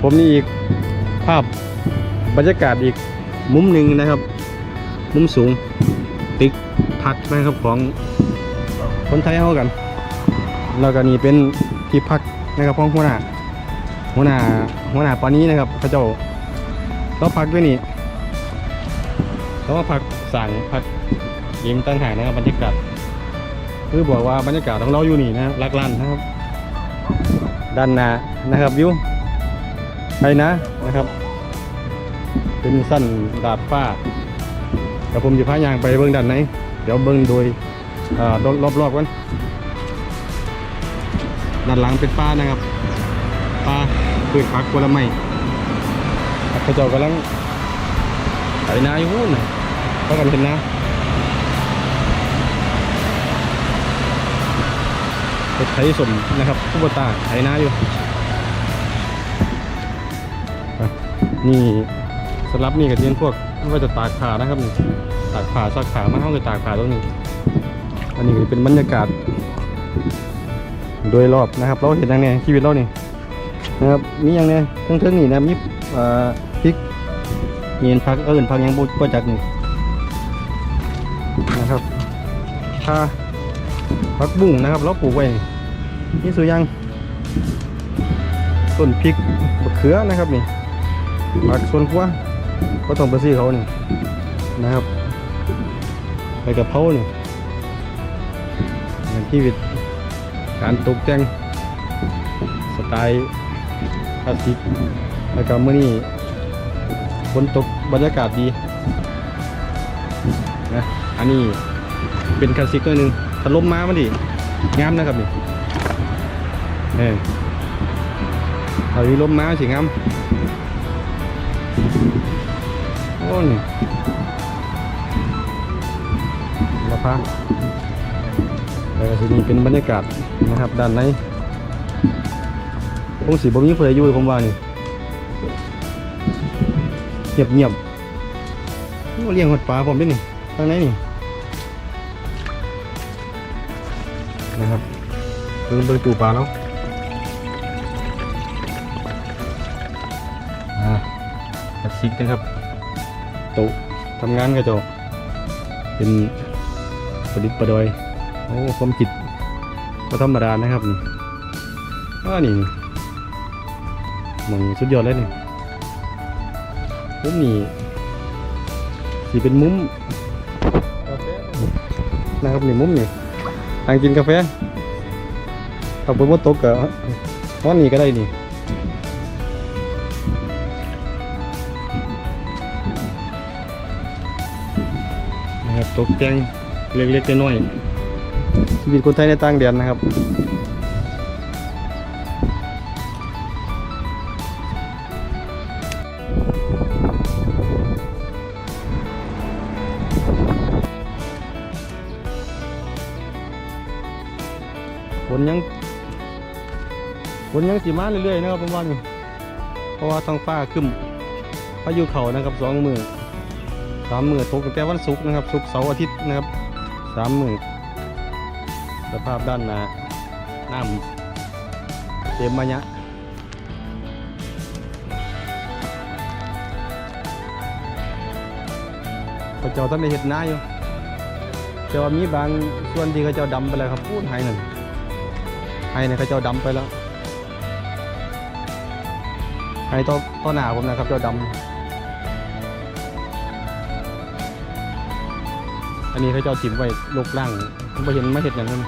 ผมนี่อีกภาพบรรยากาศอีกมุมหนึ่งนะครับ มุมสูงติ๊กพักนะครับของคนไทยเฮากันแล้วก็นี่เป็นที่พักนะครับของหัวหน้าหัวหน้าหัวหน้าปานี้นะครับพระเจ้าเราพักด้วยนี่เรามาพักสั่งพักเองตั้งหากนะครับบรรยากาศคือบอกว่าบรรยากาศของเราอยู่นี่นะลักลั่นนะครับด้านหน้านะครับวิว ไปนะนะครับ เป็นสั้นดาดฟ้ากับผมจะพายางไปเบื้องด้านไหน เดี๋ยวเบื้องโดยรอบๆกันด้านหลังเป็นป้านะครับป้าพืชผักผลไม้ครับพระเจ้ากำลังไถนาอยู่นะก็กันเห็นนะไปไถสมนะครับผู้บตาไถนาอยู่ นี่สำหรับนี่กับเทียนพวกว่าจะตากผ้านะครับนี่ตากผ้าซักผ้ามาเข้ากับตากผ้าตรงนี้ อันนี้ก็เป็นบรรยากาศ โดยรอบนะครับ เราเห็นยังไงชีวิตเรานี่นะครับมีอย่างเนี้ยเทิงๆนี่นะมีพริกเห็นพักเอิญพักยังบุญจักนี่นะครับถ้าพักบุ้งนะครับเราปลูกไว้นี่สุยังต้นพริกมะเขือนะครับนี่ ผักสวนครัวก็ต้องไปซื้อเขานี่นะครับ ไปกับเพรานี่เหมือนชีวิต การตกแต่งสไตล์คลาสสิกแล้วก็มื่อนี้ฝนตกบรรยากาศดีนะอันนี้เป็นคลาสสิกตัวหนึ่งถ้าลมมามันดิงามนะครับนี่เออถ้ามีลมมาสิงาม โอ้นี่ละพาแล้วก็ทีนี้เป็นบรรยากาศนะครับ ด้านในคงสีบ่มีเผยอยู่ผมว่านี่เงียบเงียบๆโอ้เลี้ยงหดปลาผมด้วยนี่ทางไหนนี่นะครับเบิ่งเบิ่งตูปลาแล้วอะสิกนะครับ ต๊ะทำงานกระจกเป็นประดิษฐ์ประดอยโอ้ความจิตก็ธรรมดานะครับนี่อ่านี่มองสุดยอดเลยนี่มุมนี่สีเป็นมุมกาแฟนะครับนี่มุมนี่ทางกินกาแฟถ้าบนว่าตกก็ห้อนนี่ก็ได้นี่ ตกแต่งเล็กๆน้อยๆชีวิตคนไทยในต่างแดนนะครับฝนยังฝนยังสีมาเรื่อยๆนะครับผมว่านี่เพราะว่าท้องฟ้าครึ้มพายุเขานะครับสองมือ สามหมือตกตั้งแต่วันศุกร์นะครับศุกร์เสาร์อาทิตย์นะครับสามหมือสภาพด้านหน้าน้ำเต็มมะยะพระเจ้าท่านได้เห็ดนาอยู่แต่ว่ามีบางส่วนที่เขาเจ้าดำไปแล้วครับพูดไห้นั่นไห้เนี่ยเขาเจ้าดำไปแล้วไห้ต่อต่อหน้าผมนะครับเจ้าดำ อันนี้เขาเจ้าถิ่มไว้ลกล่างผมไม่เห็นไม่เห็นอย่างนั้น